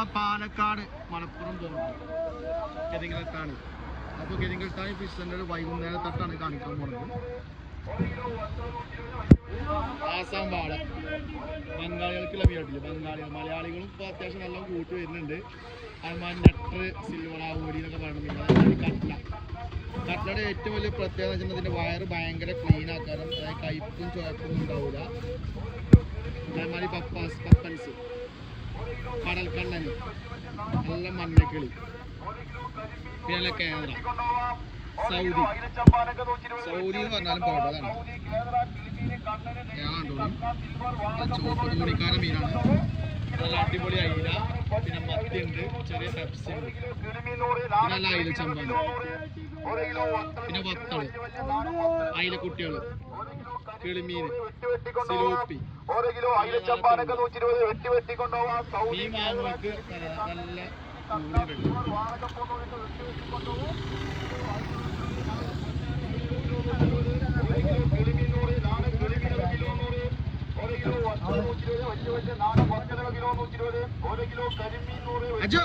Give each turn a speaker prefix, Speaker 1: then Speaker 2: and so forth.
Speaker 1: നമ്മളെ പാലക്കാട് മലപ്പുറം പോകുന്നത് ഗതികളത്താണ് അപ്പോൾ ഗതികളത്താണ് ഫിഷ് സെന്റർ വൈകുന്നേരം തട്ടാണ് കാണിക്കാൻ പോകുന്നത് ആസാം വാള. ബംഗാളികൾക്കുള്ള മീനാട്ടില്ല ബംഗാളികൾ. മലയാളികളും ഇപ്പോൾ അത്യാവശ്യം നല്ല കൂട്ടി വരുന്നുണ്ട്. അതുമാതിരി നെട്ടർ സിൽവർ ആവോലി എന്നൊക്കെ പറയുന്നത് അതുമാതിരി കട്ട്ല ഏറ്റവും വലിയ പ്രത്യേകത വെച്ചാൽ ഇതിന്റെ വയറ് ഭയങ്കര ക്ലീൻ ആക്കാനും അതായത് കയ്പും ചുഴപ്പും ഉണ്ടാവില്ല അതേമാതിരി പപ്പാസ് പപ്പൻസ്. കടൽക്കണ്ണന് നല്ല മഞ്ഞക്കിളി. പിന്നെ കേന്ദ്ര. സൗദി. സൗദി എന്ന് പറഞ്ഞാലും കുഴപ്പമാണ് ഏതാണ്ടോളും ചോപ്പ് കൂടിക്കാരൻ മീനാണ്. നല്ല അടിപൊളി അയില പിന്നെ മത്തിയുണ്ട് ചെറിയ പെപ്സി ഉണ്ട് പിന്നെ അയില ചമ്പാണ് പിന്നെ വത്തൾ. അയില കുട്ടികൾ കിളിമീൻ സിലോപ്പി. മീൻ വാങ്ങുന്നവർക്ക് നല്ല കൂലി കിട്ടും അജോ.